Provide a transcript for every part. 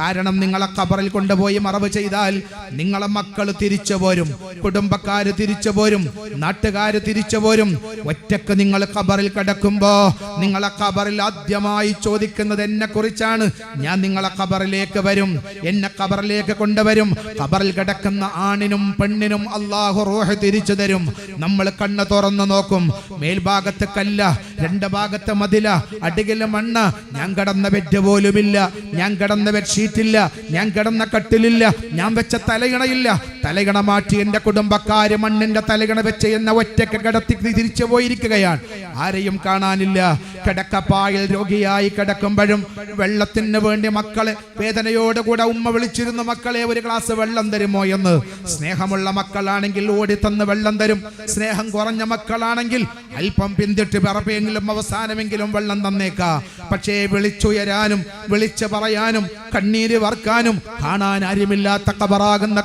കാരണം നിങ്ങളെ കബറിൽ കൊണ്ടുപോയി മറവ് ചെയ്താൽ നിങ്ങളെ മക്കൾ തിരിച്ചു പോരും കുടുംബക്കാര് തിരിച്ചു പോരും നാട്ടുകാര് തിരിച്ചു പോരും. ഒറ്റയ്ക്ക് നിങ്ങൾ കബറിൽ കിടക്കുമ്പോ നിങ്ങളെ കബറിൽ ആദ്യമായി ചോദിക്കുന്നത് എന്നെ കുറിച്ചാണ് ഞാൻ നിങ്ങളെ കബറിലേക്ക് വരും എന്നെ കബറിലേക്ക് കൊണ്ടുവരും. കബറിൽ കിടക്കുന്ന ആണിനും പെണ്ണിനും അള്ളാഹു റൂഹ് തിരിച്ചു തരും. നമ്മൾ കണ്ണ് തുറന്നു നോക്കും. മേൽഭാഗത്ത് കല്ല രണ്ട് ഭാഗത്ത് മതില അടികിൽ മണ്ണ്. ഞാൻ കിടന്ന ബെഡ് പോലുമില്ല. ഞാൻ കിടന്ന ബെഡ്ഷീറ്റില്ല ഞാൻ കിടന്ന കട്ടിലില്ല. ഞാൻ വെച്ച തലയിണയില്ല. തലയിണ മാറ്റി എന്റെ കുടുംബക്കാര് മണ്ണിന്റെ തലകണ വെച്ച് എന്ന ഒറ്റയ്ക്ക് കിടത്തി തിരിച്ചു പോയിരിക്കുകയാണ്. ആരെയും കാണാനില്ല. കിടക്കപ്പായിൽ രോഗിയായി കിടക്കുമ്പോഴും വെള്ളത്തിന് വേണ്ടി മക്കളെ വേദനയോടുകൂടെ ഉമ്മ വിളിച്ചിരുന്നു മക്കളെ ഒരു ഗ്ലാസ് വെള്ളം തരുമോ എന്ന്? സ്നേഹമുള്ള മക്കളാണെങ്കിൽ ഓടി തന്ന് വെള്ളം തരും. സ്നേഹം കുറഞ്ഞ മക്കളാണെങ്കിൽ അല്പം പിന്തിട്ട് പിറപ്പെങ്കിലും അവസാനമെങ്കിലും വെള്ളം തന്നേക്കാ. പക്ഷേ വിളിച്ചുയരാനും വിളിച്ചു പറയാനും കണ്ണീര് വർക്കാനും കാണാൻ ആരുമില്ലാത്ത കബറാകുന്ന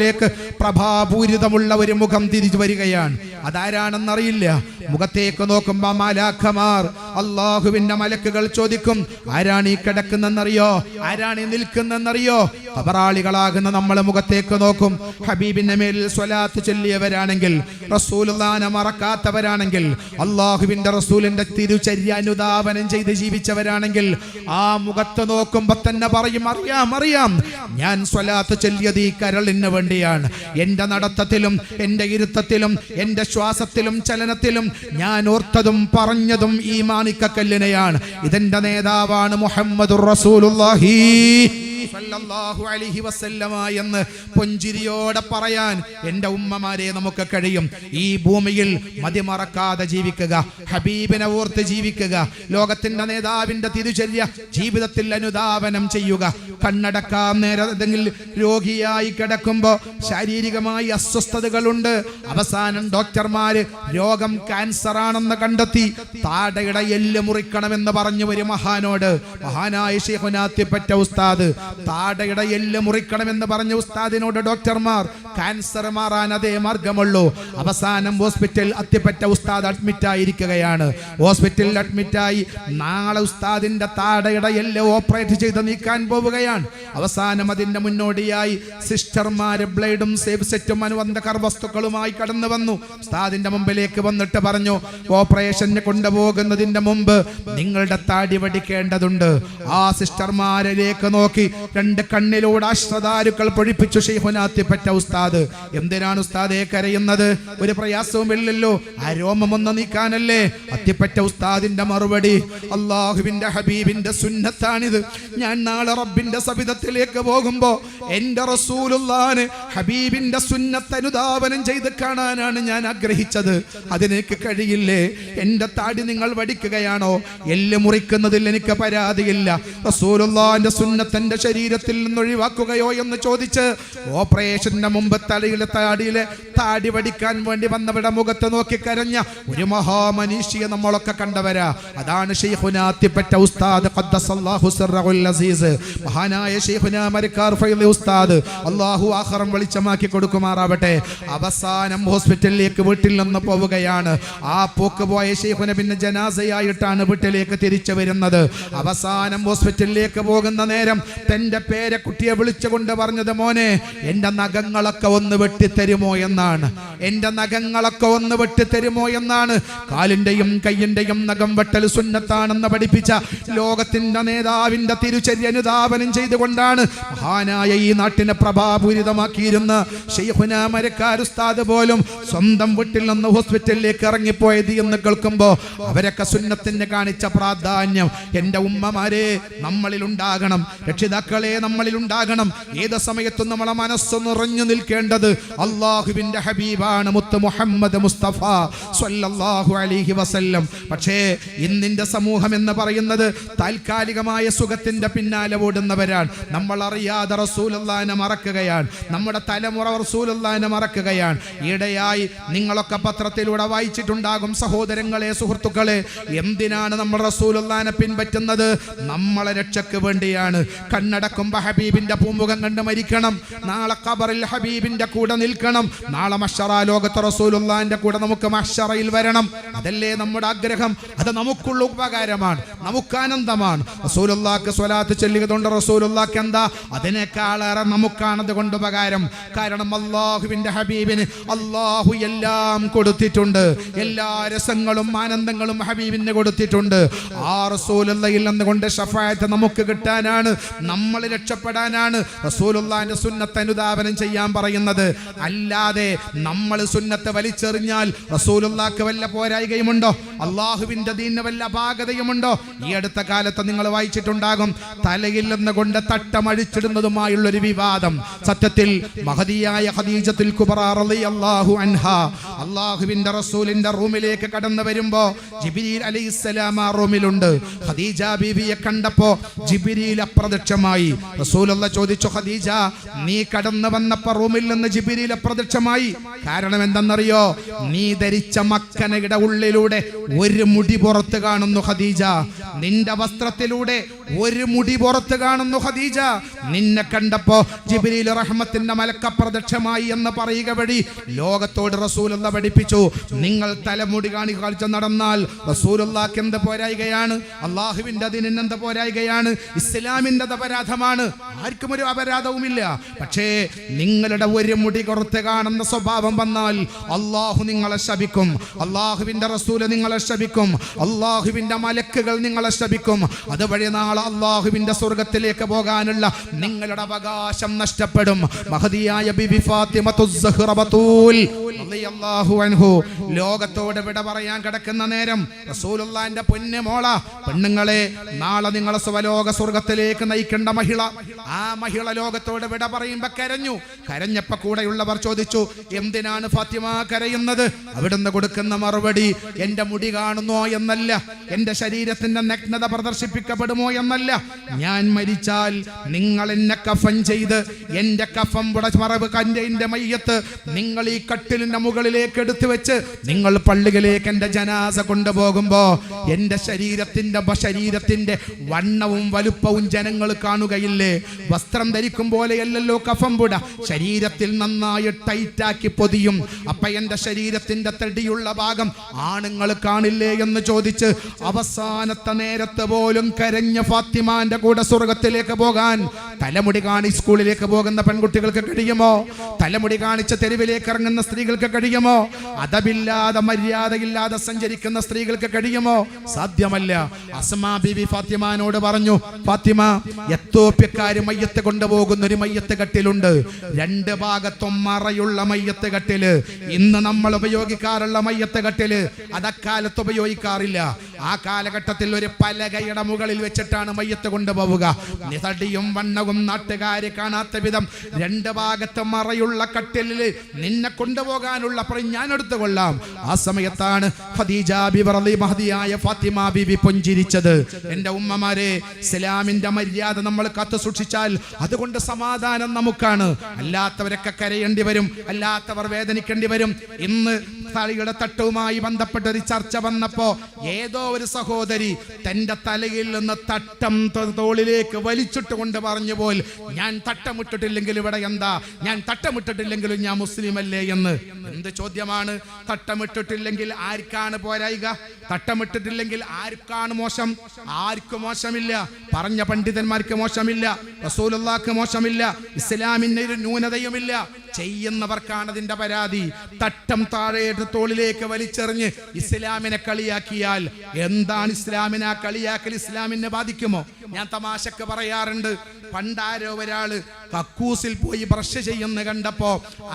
കല്ലറക്കൂട്ടിലേക്ക് പ്രഭാപൂരിതമുള്ള ഒരു മുഖം തിരിച്ചു വരികയാണ്. അതാരാണെന്നറിയില്ല. മുഖത്തേക്ക് നോക്കുമ്പോ മാലാഖമാർ അള്ളാഹുവിന്റെ മലക്കുകൾ ചോദിക്കും ആരാണ് ഈ കിടക്കുന്നെന്നറിയോ ആരാണ് ഈ നിൽക്കുന്നെന്നറിയോ കബറാളികളാകുന്ന നമ്മളെ മുഖത്തേക്ക് നോക്കും. ഹബീബിന്റെ മേലിൽ സ്വലാത്ത് ചൊല്ലിയവരാണെങ്കിൽ റസൂലുള്ളാനെ മറക്കാത്തവരാണെങ്കിൽ അള്ളാഹുവിന്റെ റസൂലിന്റെ തിരുചര്യ അനുധാവനം ചെയ്ത് ജീവിച്ചവരാണെങ്കിൽ ആ മുഖത്ത് നോക്കുമ്പോ തന്നെ പറയും അറിയാം അറിയാം. ഞാൻ സ്വലാത്ത് ചൊല്ലിയത് ഈ കരളിന് വേണ്ടിയാണ്. എന്റെ നടത്തത്തിലും എന്റെ ഇരുത്തത്തിലും എന്റെ ശ്വാസത്തിലും ചലനത്തിലും ഞാൻ ഓർത്തതും പറഞ്ഞതും ഈ മാണിക്കക്കല്ലിനെയാണ് ഇതിന്റെ നേതാവാണ് മുഹമ്മദ് റസൂലുള്ളാഹി. സല്ലല്ലാഹു അലൈഹി വസല്ലമ എന്ന് പുഞ്ചിരിയോടെ പറയാൻ എന്റെ ഉമ്മമാരെ നമുക്ക് കഴിയും. ഈ ഭൂമിയിൽ മതിമറക്കാതെ ജീവിക്കുക ഹബീബിനെ ഓർത്ത് ജീവിക്കുക ലോകത്തിന്റെ നേതാവിന്റെ തിരുചര്യ ജീവിതത്തിൽ അനുധാവനം ചെയ്യുക. കണ്ണടക്കാൻ നേരത്തെങ്കിൽ രോഗിയായി കിടക്കുമ്പോൾ ശാരീരികമായി അസ്വസ്ഥതകളുണ്ട്. അവസാനം ഡോക്ടർമാര് രോഗം ക്യാൻസർ ആണെന്ന് കണ്ടെത്തി താടയുടെ എല്ല് മുറിക്കണമെന്ന് പറഞ്ഞു ഒരു മഹാനോട്. മഹാനായ ഷെയ്ഖുനാത്തിപ്പറ്റ ഉസ്താദ് താടയുടെ എല്ല് മുറിക്കണമെന്ന് പറഞ്ഞ ഉസ്താദിനോട് ഡോക്ടർമാർ ക്യാൻസർ മാറാൻ അതേ മാർഗമുള്ളൂ. അവസാനം ഹോസ്പിറ്റൽ അത്തിപ്പറ്റ ഉസ്താദ് അഡ്മിറ്റ് ആയിരിക്കുകയാണ്. ഹോസ്പിറ്റലിൽ അഡ്മിറ്റായി നാളെ ഉസ്താദിന്റെ താടയുടെ എല്ല് ഓപ്പറേറ്റ് ചെയ്ത് നീക്കാൻ പോവുകയാണ്. അവസാനം അതിന്റെ മുന്നോടിയായി സിസ്റ്റർമാര് ബ്ലേഡും സേവ് സെറ്റും അനുബന്ധ കർവസ്തുക്കളുമായി കടന്നു വന്നു. ഉസ്താദിന്റെ മുമ്പിലേക്ക് വന്നിട്ട് പറഞ്ഞു ഓപ്പറേഷന് കൊണ്ടുപോകുന്നതിന്റെ മുമ്പ് നിങ്ങളുടെ താടി വടിക്കേണ്ടതുണ്ട്. ആ സിസ്റ്റർമാരിലേക്ക് നോക്കി രണ്ട് കണ്ണിലൂടെ അശ്രതാരുക്കൾ പൊഴിപ്പിച്ചു ഷെയ്ഹുനാത്തിപ്പറ്റ ഉസ്താദ്. എന്തിനാണ് ഉസ്താദെ കരയുന്നത്? ഒരു പ്രയാസവും ഇല്ലല്ലോ ആ രോമമൊന്ന് നീക്കാനല്ലേ? അത്തിപ്പറ്റ ഉസ്താദിന്റെ മറുപടി. അള്ളാഹുവിന്റെ ഹബീബിന്റെ സുന്നത്താണിത്. ഞാൻ നാളെ റബ്ബിന്റെ സവിധത്തിലേക്ക് പോകുമ്പോ എന്റെ റസൂലുള്ളാന് ഹബീബിന്റെ സുന്നത്ത് അനുധാവനം ചെയ്ത് കാണാനാണ് ഞാൻ ആഗ്രഹിച്ചത്. അതിനേക്ക് കഴിയില്ലേ? എന്റെ താടി നിങ്ങൾ വടിക്കുകയാണോ? എല്ല് മുറിക്കുന്നതിൽ എനിക്ക് പരാതിയില്ല. റസൂലുള്ളാന്റെ സുന്നത്ത് എന്റെ ശരീരത്തിൽ നിന്ന് ഒഴിവാക്കുകയോ എന്ന് ചോദിച്ച് ഓപ്പറേഷന്റെ മുമ്പ് തലയിലെ താടിയിലെ താടി വടിക്കാൻ വേണ്ടി വന്നവരുടെ മുഖത്ത് നോക്കി കരഞ്ഞ ഒരു മഹാമനീഷിയെ നമ്മളൊക്കെ കണ്ടവരാ. അതാണ് ഷെയ്ഖുനാത്തിപ്പെട്ട ഉസ്താദ് അസീസ്. മഹാനായ ഉസ്താദ് അള്ളാഹു ആഖറം വെളിച്ചമാക്കി കൊടുക്കുമാറാവട്ടെ. അവസാനം ഹോസ്പിറ്റലിലേക്ക് വീട്ടിൽ നിന്ന് പോവുകയാണ്. ആ പോക്ക് പോയ ഷെയ്ഖുന പിന്നെ ജനാസയായിട്ടാണ് വീട്ടിലേക്ക് തിരിച്ചു വരുന്നത്. അവസാനം ഹോസ്പിറ്റലിലേക്ക് പോകുന്ന നേരം തന്റെ പേരെ കുട്ടിയെ വിളിച്ചുകൊണ്ട് പറഞ്ഞത് മോനെ എന്റെ നഖങ്ങളൊക്കെ ഒന്ന് വെട്ടിത്തരുമോ എന്നാണ്. എന്റെ നഖങ്ങളൊക്കെ ഒന്ന് വെട്ടിത്തരുമോ എന്നാണ്. കാലിന്റെയും കയ്യിന്റെയും നഖം വെട്ടൽ സുന്നത്താണെന്ന് പഠിപ്പിച്ച ലോകത്തിന്റെ നേതാവിന്റെ തിരുചര്യ അനുധാപനം ചെയ്തുകൊണ്ടാണ് മഹാനായ ഈ നാട്ടിനെ പ്രഭാപൂരിതമാക്കിയിരുന്ന ഷെയ്ഖുന മരക്കാരുസ്താദ് പോലും സ്വന്തം വീട്ടിൽ നിന്ന് ഹോസ്പിറ്റലിലേക്ക് ഇറങ്ങിപ്പോയത് എന്ന് കേൾക്കുമ്പോൾ അവരൊക്കെ സുന്നത്തിന് കാണിച്ച പ്രാധാന്യം എന്റെ ഉമ്മമാരെ നമ്മളിൽ ഉണ്ടാകണം രക്ഷിതാക്കളെ നമ്മളിൽ ഉണ്ടാകണം. ഏത് സമയത്തും നമ്മളെ മനസ്സ് നിൽക്കേണ്ടത് ഹബീബാണ് മുത്ത് മുഹമ്മദ് മുസ്തഫ സ്വല്ലല്ലാഹു അലൈഹി വസല്ലം. പക്ഷേ ഇന്നിന്റെ സമൂഹം എന്ന് പറയുന്നത് താൽക്കാലികമായ സുഖത്തിന്റെ പിന്നാലെ ഓടുന്നവരാണ്. നമ്മൾ അറിയാതെ റസൂലുള്ളാനെ മറക്കുകയാണ്. നമ്മുടെ തലമുറ റസൂലുള്ളാനെ മറക്കുകയാണ്. ഈടെയായി നിങ്ങളൊക്കെ പത്രത്തിലൂടെ വായിച്ചിട്ടുണ്ടാകും സഹോദരങ്ങളെ സുഹൃത്തുക്കളെ എന്തിനാണ് നമ്മൾ റസൂലുള്ളാനെ പിൻപറ്റുന്നത്? നമ്മളെ രക്ഷയ്ക്ക് വേണ്ടിയാണ്. കണ്ണടക്കുമ്പോ ഹബീബിന്റെ പൂമുഖം കണ്ട് മരിക്കണം. നാളെ ഖബറിൽ ഹബീബിന്റെ കൂടെ നിൽക്കണം. നാളെ മഷറ ലോകത്ത് റസൂലുള്ളാന്റെ കൂടെ നമുക്ക് മഷറയിൽ വരണം. അതല്ലേ നമ്മുടെ ആഗ്രഹം? അത് നമുക്കുള്ള ഉപകാരമാണ് നമുക്ക് ആനന്ദമാണ്. റസൂലുള്ളാക്ക് സ്വലാത്ത് ചൊല്ലിയതുകൊണ്ട് റസൂലുള്ളാക്ക് എന്താ? അതിനേക്കാളേറെ നമുക്കാണത് കൊണ്ട് ഉപകാരം. കാരണം അള്ളാഹുവിന്റെ ഹബീബിന് അള്ളാഹു എല്ലാം കൊടുത്തിട്ടുണ്ട്. എല്ലാ രസങ്ങളും ആനന്ദങ്ങളും ഹബീബിന് കൊടുത്തിട്ടുണ്ട്. ആ റസൂലുള്ളയിൽ നിന്നുകൊണ്ട് ഷഫായത്ത് നമുക്ക് കിട്ടാനാണ് നമ്മൾ രക്ഷപ്പെടാനാണ് റസൂലുള്ളാന്റെ സുന്നത്ത് അനുദാപനം ചെയ്യാൻ പറയുന്നത്. അല്ലാതെ നമ്മൾ സുന്നത്ത് വലിച്ചെറിഞ്ഞാൽ റസൂലുള്ളാക്ക് വല്ല പോരായികയുമുണ്ടോ? അള്ളാഹുവിന്റെ ദീനിന് വല്ല അപാകതയുമുണ്ടോ? ഈ അടുത്ത കാലത്ത് നിങ്ങൾ വായിച്ചിട്ടുണ്ടാകും തലയിൽ നിന്നുകൊണ്ട് തട്ടമഴിച്ചിടുന്നതുമായുള്ള ഒരു വിവാദം. സത്യത്തിൽ മഹതിയായ ഹദീജത്തിൽ റളിയല്ലാഹു അൻഹ അള്ളാഹുവിന്റെ റസൂലിന്റെ റൂമിലേക്ക് കടന്നു വരുമ്പോ ജിബ്രീൽ അലൈഹിസ്സലാം ആ റൂമിലുണ്ട്. ഖദീജ ബീവിയെ കണ്ടപ്പോ ജിബിരിയിൽ അപ്രത്യക്ഷമായി. റസൂലുള്ള ചോദിച്ചു ഖദീജ നീ കടന്നു വന്നപ്പോ റൂമിൽ നിന്ന് ജിബിരിയിൽ അപ്രത്യക്ഷമായി? കാരണം എന്തെന്നറിയോ നീ ധരിച്ച മക്കനയുടെ ഉള്ളിലൂടെ ഒരു മുടി പുറത്ത് കാണുന്നു ഖദീജ. നിന്റെ വസ്ത്രത്തിലൂടെ ഒരു മുടി പുറത്ത് കാണുന്നു ഖദീജ. നിന്നെ കണ്ടപ്പോ ജിബ്രീൽ റഹ്മത്തിന്റെ മലക്ക പ്രദക്ഷമായി എന്ന് പറയുക വഴി ലോകത്തോട് റസൂലുള്ള പഠിപ്പിച്ചു. നിങ്ങൾ തലമുടി കാണി കാഴ്ച നടന്നാൽ റസൂലുള്ളാക്ക് എന്ത് പോരായികയാണ്? അള്ളാഹുവിന്റെ അതിന് എന്ത് പോരായികയാണ്? ഇസ്ലാമിന്റെ അപരാധമാണ്. ആർക്കും ഒരു അപരാധവുമില്ല. പക്ഷേ നിങ്ങളുടെ ഒരു മുടി കുറത്ത് കാണുന്ന സ്വഭാവം വന്നാൽ അള്ളാഹു നിങ്ങളെ ശപിക്കും. അള്ളാഹുവിന്റെ റസൂൽ നിങ്ങളെ ശപിക്കും. അള്ളാഹുവിന്റെ മലക്കുകൾ നിങ്ങളെ ശപിക്കും. അതുവഴി നാളെ അള്ളാഹുവിന്റെ സ്വർഗത്തിലേക്ക് പോകാനുള്ള നിങ്ങളുടെ അവകാശം നഷ്ടപ്പെടും. മഹതിയായ ബിബി അൻഹു ലോകത്തോട് വിട പറയാൻ കിടക്കുന്ന നേരം റസൂലുള്ളാന്റെ പൊന്നു മോള പെണ്ണുങ്ങളെ നാളെ നിങ്ങളെ സ്വലോക സ്വർഗത്തിലേക്ക് നയിക്കേണ്ട മഹിള. ആ മഹിള ലോകത്തോട് വിട പറയുമ്പോ കരഞ്ഞു. കരഞ്ഞപ്പോ കൂടെയുള്ളവർ ചോദിച്ചു എന്തിനാണ് ഫാത്തിമ കരയുന്നത്? അവിടുന്ന് കൊടുക്കുന്ന മറുപടി എന്റെ മുടി കാണുന്നോ എന്നല്ല എന്റെ ശരീരത്തിന്റെ നഗ്നത പ്രദർശിപ്പിക്കപ്പെടുമോ എന്നല്ല. ഞാൻ മരിച്ചാൽ നിങ്ങൾ എന്നെ കഫൻ ചെയ്ത് എന്റെ കഫം മറവ് കന്റെ എന്റെ മയ്യത്ത് നിങ്ങൾ ഈ കട്ടിലിന്റെ മുകളിലേക്ക് എടുത്തു വെച്ച് നിങ്ങൾ പള്ളികളിലേക്ക് എന്റെ ജനാസ കൊണ്ടുപോകുമ്പോ എന്റെ ശരീരത്തിന്റെ ശരീരത്തിന്റെ വണ്ണവും വലുപ്പവും ജനങ്ങൾ കാണുകയില്ലേ? വസ്ത്രം ധരിക്കും പോലെയല്ലല്ലോ കഫം പുട. ശരീരത്തിൽ നന്നായി ടൈറ്റാക്കി പൊതിയും. അപ്പ എന്റെ ശരീരത്തിന്റെ തടിയുള്ള ഭാഗം ആണുങ്ങൾ കാണില്ലേ എന്ന് ചോദിച്ച് അവസാനത്തെ നേരത്ത് പോലും കരഞ്ഞ ഫാത്തിമാന്റെ കൂടെ സ്വർഗത്തിലേക്ക് പോകാൻ തലമുടി കാണി സ്കൂളിലേക്ക് പോകുന്ന പെൺകുട്ടികൾക്ക് കഴിയുമോ? തലമുടി കാണിച്ച തെരുവിലേക്ക് ഇറങ്ങുന്ന സ്ത്രീകൾക്ക് കഴിയുമോ? അതമില്ലാതെ മര്യാദയില്ലാതെ സഞ്ചരിക്കുന്ന സ്ത്രീകൾക്ക് കഴിയുമോ? സാധ്യമല്ല. അസ്മാ ബിബി ഫാത്തിമാനോട് പറഞ്ഞു ഫാത്തിമ എത്തോപ്യക്കാര് മയ്യത്ത് കൊണ്ടുപോകുന്ന ഒരു മയ്യത്ത് കട്ടിലുണ്ട്. രണ്ട് ഭാഗത്തും മറയുള്ള മയ്യത്ത് കട്ടിൽ. ഇന്ന് നമ്മൾ ഉപയോഗിക്കാറുള്ള മയ്യത്ത് കട്ടിൽ. അതക്കാലത്ത് ഉപയോഗിക്കാറില്ല. ആ കാലഘട്ടത്തിൽ ഒരു പലകയുടെ മുകളിൽ വെച്ചിട്ടാണ് മയ്യത്ത് കൊണ്ടുപോവുക. നിതടിയും വണ്ണവും നാട്ടുകാര് കാണാത്ത വിധം രണ്ട് ഭാഗത്ത് മറയുള്ള കട്ടിലിൽ നിന്നെ കൊണ്ടുപോകാനുള്ള പറയും ഞാൻ എടുത്തുകൊള്ളാം. ആ സമയത്താണ് ഖദീജ ഫാത്തിമ ബിബി പുഞ്ചിരിച്ചത്. എന്റെ ഉമ്മമാരെ ഇസ്ലാമിന്റെ മര്യാദ നമ്മൾ കാത്തു സൂക്ഷിച്ചാൽ അതുകൊണ്ട് സമാധാനം നമുക്കാണ്. അല്ലാത്തവരൊക്കെ കരയേണ്ടി വരും അല്ലാത്തവർ വേദനിക്കേണ്ടി വരും. ഇന്ന് തളിയുടെ തട്ടവുമായി ബന്ധപ്പെട്ട ഒരു ചർച്ച വന്നപ്പോ ഏതോ ഒരു സഹോദരി തന്റെ തലയിൽ നിന്ന് തട്ടം തോളിലേക്ക് വലിച്ചിട്ട് കൊണ്ട് പറഞ്ഞു പോൽ ഞാൻ തട്ടമിട്ടിട്ടില്ലെങ്കിൽ ഇവിടെ എന്താ? ഞാൻ തട്ടമിട്ടിട്ടില്ലെങ്കിലും ഞാൻ മുസ്ലിം അല്ലേ എന്ന്. എന്ത് ചോദ്യമാണ്? തട്ടമിട്ടിട്ടില്ലെങ്കിൽ ആർക്കാണ് പോരായിക? തട്ടമിട്ടിട്ടില്ലെങ്കിൽ ആർക്കാണ് മോശം? ആർക്കും മോശമില്ല. പറഞ്ഞ പണ്ഡിതന്മാർക്ക് മോശമില്ല. റസൂലുള്ളാക്ക് മോശമില്ല. ഇസ്ലാമിന് ഒരു ന്യൂനതയുമില്ല. ചെയ്യുന്നവർക്കാണ് അതിന്റെ പരാതി. തട്ടം താഴെയിട്ട് തോളിലേക്ക് വലിച്ചെറിഞ്ഞ് ഇസ്ലാമിനെ കളിയാക്കിയാൽ എന്താണ് ഇസ്ലാമിനെ കളിയാക്കൽ ഇസ്ലാമിനെ ബാധിക്കുമോ? ഞാൻ തമാശക്ക് പറയാറുണ്ട്. പണ്ടാരോ ഒരാൾ കക്കൂസിൽ പോയി ബ്രഷ് ചെയ്യുന്ന കണ്ടപ്പോ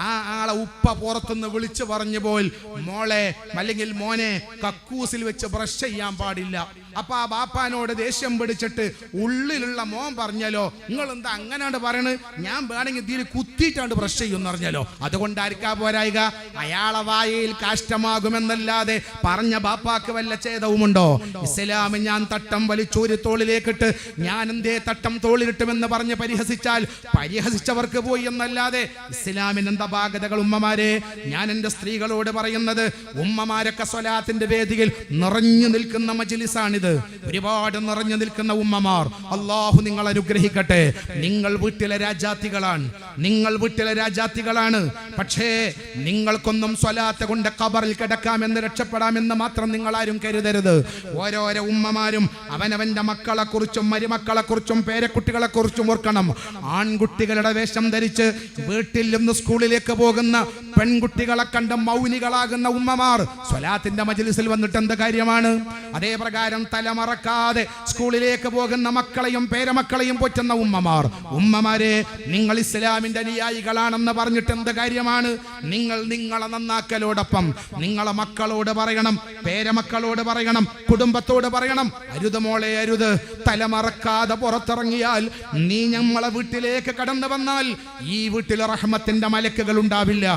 ആ ആളെ ഉപ്പ പുറത്തുനിന്ന് വിളിച്ചു പറഞ്ഞു പോയി മോളെ അല്ലെങ്കിൽ മോനെ കക്കൂസിൽ വെച്ച് ബ്രഷ് ചെയ്യാൻ പാടില്ല. അപ്പൊ ആ ബാപ്പാനോട് ദേഷ്യം പിടിച്ചിട്ട് ഉള്ളിലുള്ള മോൻ പറഞ്ഞല്ലോ നിങ്ങൾ എന്താ അങ്ങനെയാണ് പറയണത് ഞാൻ വേണമെങ്കിൽ ഇതിൽ കുത്തിയിട്ടാണ്ട് ബ്രഷ് ചെയ്യുമെന്ന് പറഞ്ഞല്ലോ. അതുകൊണ്ട് ആർക്കാ പോരായിക. അയാളെ വായയിൽ കാഷ്ടമാകുമെന്നല്ലാതെ പറഞ്ഞ ബാപ്പാക്ക് വല്ല ഛേദവുമുണ്ടോ? ഇസ്ലാം ഞാൻ തട്ടം വലിച്ചൂരി തോളിലേക്കിട്ട് ഞാൻ എന്തേ തട്ടം തോളിലിട്ടുമെന്ന് പറഞ്ഞ് പരിഹസിച്ചാൽ പരിഹസിച്ചവർക്ക് പോയി എന്നല്ലാതെ ഇസ്ലാമിന് എന്താ ബാധ്യതകൾ ഉമ്മമാരെ? ഞാൻ എന്റെ സ്ത്രീകളോട് പറയുന്നത് ഉമ്മമാരൊക്കെ സ്വലാത്തിന്റെ വേദിയിൽ നിറഞ്ഞു നിൽക്കുന്ന മജിലിസാണിത്. ഒരുപാട് നിറഞ്ഞു നിൽക്കുന്ന ഉമ്മമാർ. അള്ളാഹു നിങ്ങൾ അനുഗ്രഹിക്കട്ടെ. നിങ്ങൾ വീട്ടിലെ രാജാത്തികളാണ്. നിങ്ങൾ വീട്ടിലെ രാജാത്തികളാണ്. പക്ഷേ നിങ്ങൾക്കൊന്നും സ്വലാത്ത് കൊണ്ട് ഖബറിൽ കിടക്കാമെന്ന് രക്ഷപ്പെടാമെന്ന് മാത്രം നിങ്ങൾ ആരും കരുതരുത്. ഓരോരോ ഉമ്മമാരും അവനവന്റെ മക്കളെ കുറിച്ചും മരുമക്കളെ കുറിച്ചും പേരക്കുട്ടികളെ കുറിച്ചും ഓർക്കണം. ആൺകുട്ടികളുടെ വേഷം ധരിച്ച് വീട്ടിൽ നിന്ന് സ്കൂളിലേക്ക് പോകുന്ന പെൺകുട്ടികളെ കണ്ട് മൗനികളാകുന്ന ഉമ്മമാർ സ്വലാത്തിന്റെ മജ്ലിസിൽ വന്നിട്ട് എന്ത് കാര്യമാണ്? അതേപ്രകാരം തലമറക്കാതെ സ്കൂളിലേക്ക് പോകുന്ന മക്കളെയും പേരമക്കളെയും പോറ്റുന്ന ഉമ്മമാർ. ഉമ്മമാരെ നിങ്ങൾ ഇസ്ലാമിന്റെ അനുയായികളാണെന്ന് പറഞ്ഞിട്ട് എന്ത് കാര്യമാണ് നിങ്ങൾ നിങ്ങളെ നന്നാക്കലോടൊപ്പം നിങ്ങളെ മക്കളോട് പറയണം പേരമക്കളോട് പറയണം കുടുംബത്തോട് പറയണം. അരുത് മോളെ അരുത്. തലമറക്കാതെ പുറത്തിറങ്ങിയാൽ നീ ഞമ്മളെ വീട്ടിലേക്ക് കടന്നു വന്നാൽ ഈ വീട്ടിൽ റഹ്മത്തിന്റെ മലക്കുകൾ ഉണ്ടാവില്ല.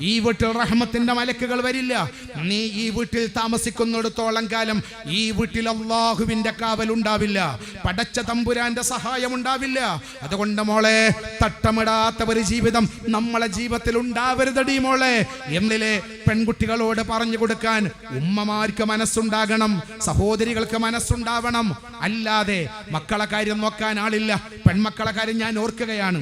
ഈ വീട്ടിൽ റഹ്മത്തിന്റെ മലക്കുകൾ വരില്ല. നീ ഈ വീട്ടിൽ താമസിക്കുന്നിടത്തോളം കാലം ഈ വീട്ടിൽ അള്ളാഹുവിന്റെ കാവൽ ഉണ്ടാവില്ല. പടച്ച തമ്പുരാന്റെ സഹായം ഉണ്ടാവില്ല. അതുകൊണ്ട് മോളെ തട്ടമിടാത്ത ഒരു ജീവിതം നമ്മളെ ജീവിതത്തിൽ ഉണ്ടാവരുതടി മോളെ. എന്നിലെ പെൺകുട്ടികളോട് പറഞ്ഞു കൊടുക്കാൻ ഉമ്മമാർക്ക് മനസ്സുണ്ടാകണം സഹോദരികൾക്ക് മനസ്സുണ്ടാവണം. അല്ലാതെ മക്കളെ കാര്യം നോക്കാൻ ആളില്ല. പെൺമക്കളെ കാര്യം ഞാൻ ഓർക്കുകയാണ്.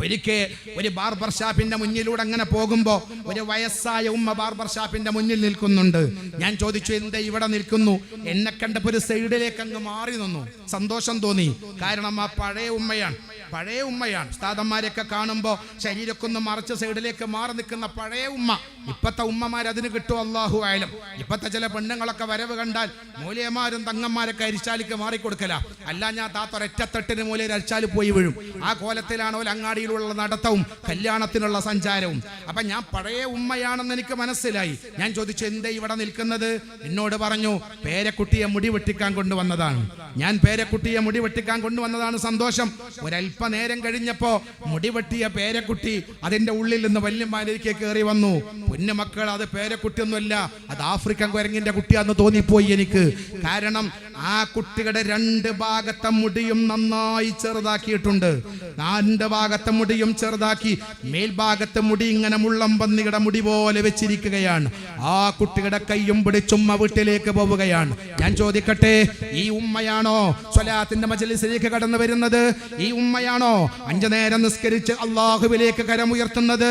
ഒരിക്കൽ ഒരു ബാർബർ ഷാപ്പിന്റെ മുന്നിലൂടെ അങ്ങനെ പോകുമ്പോ ഒരു വയസ്സായ ഉമ്മ ബാർബർ ഷാപ്പിന്റെ മുന്നിൽ നിൽക്കുന്നുണ്ട്. ഞാൻ ചോദിച്ചു എന്താ ഇവിടെ നിൽക്കുന്നു? എന്നെ കണ്ടപ്പോ ഒരു സൈഡിലേക്ക് അങ്ങ് മാറി നിന്നു. സന്തോഷം തോന്നി. കാരണം ആ പഴയ ഉമ്മയാണ്. പഴയ ഉമ്മയാണ്. ഉസ്താദന്മാരെയൊക്കെ കാണുമ്പോൾ ശരീരമൊക്കെ ഒന്ന് മറച്ച് സൈഡിലേക്ക് മാറി നിൽക്കുന്ന പഴയ ഉമ്മ. ഇപ്പത്തെ ഉമ്മമാർ അതിന് കിട്ടും അള്ളാഹു ആയാലും ഇപ്പത്തെ ചില പെണ്ണുങ്ങളൊക്കെ വരവ് കണ്ടാൽ മൂലയന്മാരും തങ്ങന്മാരൊക്കെ അരിച്ചാലിക്ക് മാറിക്കൊടുക്കല. അല്ല ഞാൻ താത്തൊരറ്റത്തട്ടിന് മൂലയിൽ അരിച്ചാൽ പോയി വീഴും. ആ കോലത്തിലാണോ അങ്ങാടിയിലുള്ള നടത്തവും കല്യാണത്തിനുള്ള സഞ്ചാരവും. അപ്പൊ ഞാൻ പഴയ ഉമ്മയാണെന്ന് എനിക്ക് മനസ്സിലായി. ഞാൻ ചോദിച്ചു എന്തേ ഇവിടെ നിൽക്കുന്നത്? എന്നോട് പറഞ്ഞു പേരക്കുട്ടിയെ മുടി വെട്ടിക്കാൻ കൊണ്ടുവന്നതാണ്. ഞാൻ പേരക്കുട്ടിയെ മുടി വെട്ടിക്കാൻ കൊണ്ടുവന്നതാണ് സന്തോഷം. ഒരല്പനേരം കഴിഞ്ഞപ്പോ മുടി വെട്ടിയ പേരക്കുട്ടി അതിന്റെ ഉള്ളിൽ നിന്ന് വല്യമാലേക്ക് കയറി വന്നു. പൊന്നുമക്കൾ അത് പേരക്കുട്ടിയൊന്നുമല്ല. അത് ആഫ്രിക്കൻ കുരങ്ങിന്റെ കുട്ടിയാന്ന് തോന്നിപ്പോയി എനിക്ക്. കാരണം ആ കുട്ടികളുടെ രണ്ട് ഭാഗത്തെ മുടിയും നന്നായി ചെറുതാക്കിയിട്ടുണ്ട്. നാലിന്റെ ഭാഗത്തെ മുടിയും ചെറുതാക്കി മേൽഭാഗത്തെ മുടി ഇങ്ങനെ മുള്ളം പന്നിയുടെ മുടി പോലെ വെച്ചിരിക്കുകയാണ്. ആ കുട്ടിയുടെ കൈയും ആ വീട്ടിലേക്ക് പോവുകയാണ്. ഞാൻ ചോദിക്കട്ടെ ഈ ഉമ്മയാണോ സ്വലാത്തിന്റെ മജലിസിലേക്ക് കടന്നു വരുന്നത്? ഈ ഉമ്മയാണോ അഞ്ചു നേരം നിസ്കരിച്ച് അള്ളാഹുവിലേക്ക് കരമുയർത്തുന്നത്?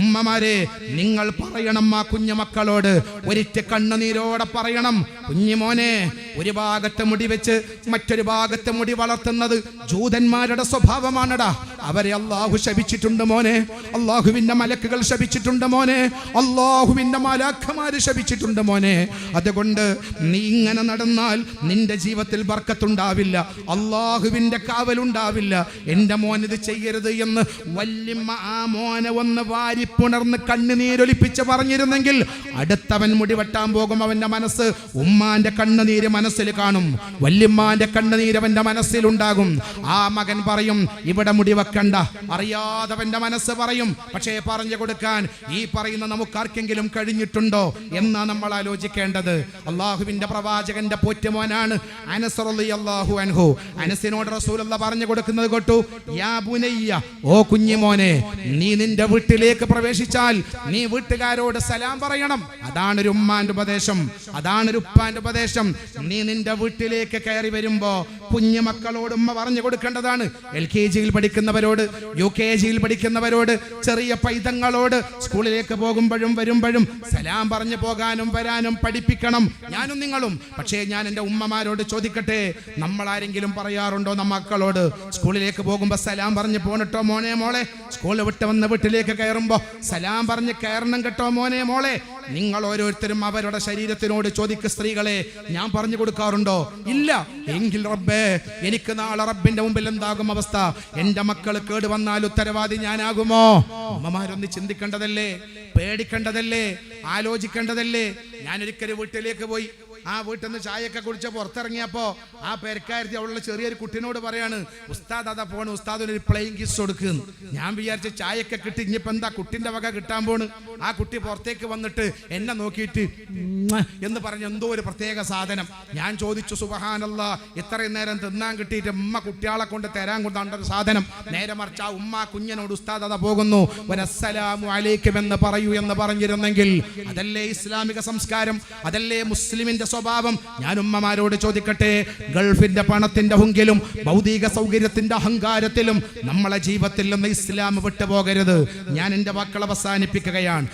ഉമ്മമാരെ നിങ്ങൾ പറയണം ആ കുഞ്ഞുമക്കളോട്. ഒരിറ്റ കണ്ണുനീരോടെ പറയണം. കുഞ്ഞുമോനെ ഒരു ഭാഗത്ത് മുടി വെച്ച് മറ്റൊരു ഭാഗത്ത് മുടി വളർത്തുന്നത് ജൂതന്മാരുടെ സ്വഭാവമാണടാ. അവരെ അള്ളാഹു ശപിച്ചിട്ടുണ്ട് മോനെ. അള്ളാഹുവിന്റെ മലക്കുകൾ ശപിച്ചിട്ടുണ്ട് മോനെ. അള്ളാഹുവിന്റെ മാലാഖമാര് ശപിച്ചിട്ടുണ്ട് മോനെ. അതുകൊണ്ട് നീ ഇങ്ങനെ നടന്നാൽ നിന്റെ ജീവിതത്തിൽ ബർക്കത്തുണ്ടാവില്ല. അള്ളാഹുവിന്റെ കാവലുണ്ടാവില്ല. എന്റെ മോനിത് ചെയ്യരുത് എന്ന് വല്യമ്മ ആ മോനെ ഒന്ന് വാരിപ്പുണർന്ന് കണ്ണുനീരൊലിപ്പിച്ച് പറഞ്ഞിരുന്നെങ്കിൽ അടുത്തവൻ മുടി വെട്ടാൻ പോകും അവന്റെ മനസ്സ്. ഉമ്മാന്റെ കണ്ണുനീര് മനസ്സിൽ കാണും. വല്യമ്മാന്റെ കണ്ണുനീര് അവന്റെ മനസ്സിലുണ്ടാകും ആ മകൻ പറയും ഇവിടെ മുടി വെക്കണ്ട. അറിയാതവന്റെ മനസ്സ് പറയും പക്ഷേ പറഞ്ഞു കൊടുക്കാൻ ഈ പറയുന്ന നമുക്കാർക്കെങ്കിലും കഴിഞ്ഞിട്ടുണ്ടോ? എന്നാ നമ്മൾ ആലോചിക്കേണ്ടത്. അള്ളാഹുവിന്റെ പ്രവാചകന്റെ പോറ്റുമോനാണ് അനസിനോട് റസൂലുള്ള പറഞ്ഞു കൊടുക്കുന്നത് കേട്ടു യാ ബുനയ്യ ഓ കുഞ്ഞിമോനെ നീ നിന്റെ വീട്ടിലേക്ക് പ്രവേശിച്ചാൽ നീ വീട്ടുകാരോട് സലാം പറയണം. അതാണ് ഒരു ഉമ്മാന്റെ ഉപദേശം. അതാണ് ഒരു ഉപ്പാന്റെ ഉപദേശം. നീ നിന്റെ വീട്ടിലേക്ക് കയറി വരുമ്പോ കുഞ്ഞു മക്കളോട് ഉമ്മ പറഞ്ഞു കൊടുക്കേണ്ടതാണ്. എൽ കെ ജിയിൽ പഠിക്കുന്നവരോട് യു കെ ജിയിൽ പഠിക്കുന്നവരോട് ചെറിയ പൈതങ്ങളോട് സ്കൂളിലേക്ക് പോകുമ്പോഴും വരുമ്പോഴും സലാം പറഞ്ഞു പോകാനും വരാനും പഠിപ്പിക്കണം. ഞാനും നിങ്ങളും. പക്ഷേ ഞാൻ എന്റെ ഉമ്മമാരോട് ചോദിക്കട്ടെ നമ്മൾ ആരെങ്കിലും പറയാറുണ്ടോ നമ്മ മക്കളോട്? സ്കൂളിലേക്ക് പോകുമ്പോൾ സലാം പറഞ്ഞ് പോണിട്ടോ മോനെ മോളെ? സ്കൂളിൽ വിട്ട് വന്ന് വീട്ടിലേക്ക് കയറുമ്പോൾ സലാം പറഞ്ഞ് കയറണം കേട്ടോ മോനെ മോളെ? നിങ്ങൾ ഓരോരുത്തരും അവരുടെ ശരീരത്തിനോട് ചോദിക്കുക സ്ത്രീകളെ ഞാൻ പറഞ്ഞു കൊടുക്കാറുണ്ടോ? ഇല്ല. എങ്കിൽ റബ്ബേ എനിക്ക് നാളെ റബ്ബിന്റെ മുമ്പിൽ എന്താകും അവസ്ഥ? എന്റെ മക്കൾ കേട് വന്നാൽ ഉത്തരവാദി ഞാനാകുമോ? അമ്മമാരൊന്ന് ചിന്തിക്കേണ്ടതല്ലേ? പേടിക്കേണ്ടതല്ലേ? ആലോചിക്കേണ്ടതല്ലേ? ഞാനൊരിക്കലും വീട്ടിലേക്ക് പോയി ആ വീട്ടിൽ നിന്ന് ചായയൊക്കെ കുടിച്ച് പുറത്തിറങ്ങിയപ്പോ ആ പെരക്കാരത്തി അവളുള്ള ചെറിയൊരു കുട്ടിനോട് പറയാണ് ഉസ്താദ് അതാ പോണ് ഉസ്താദിന് ഒരു പ്ലെയിങ് കിസ് കൊടുക്കുന്നു ഞാൻ വിചാരിച്ച ചായയൊക്കെ കിട്ടി ഇനിയിപ്പോ എന്താ കുട്ടിന്റെ വക കിട്ടാൻ പോണ്? ആ കുട്ടി പുറത്തേക്ക് വന്നിട്ട് എന്നെ നോക്കിയിട്ട് എന്ന് പറഞ്ഞ എന്തോ ഒരു പ്രത്യേക സാധനം. ഞാൻ ചോദിച്ചു സുബഹാനല്ല ഇത്രയും നേരം തിന്നാൻ കിട്ടിയിട്ട് ഉമ്മ കുട്ടികളെ കൊണ്ട് തരാൻ കൊണ്ടാണ്ട ഒരു സാധനം. നേരെ മറിച്ച് ആ ഉമ്മ കുഞ്ഞനോട് ഉസ്താദ് അതാ പോകുന്നു ഒരസ്സലാമു അലൈക്കും എന്ന് പറയൂ എന്ന് പറഞ്ഞിരുന്നെങ്കിൽ അതല്ലേ ഇസ്ലാമിക സംസ്കാരം? അതല്ലേ മുസ്ലിമിന്റെ സ്വഭാവം. ഞാൻ ഉമ്മമാരോട് ചോദിക്കട്ടെ ഗൾഫിന്റെ പണത്തിന്റെ ഹുങ്കിലും ഭൗതിക സൗകര്യത്തിന്റെ അഹങ്കാരത്തിലും നമ്മളെ ജീവിതത്തിൽ നിന്ന് ഇസ്ലാം വിട്ടുപോകരുത്. ഞാൻ എന്റെ വാക്കൾ അവസാനിപ്പിക്കുകയാണ്.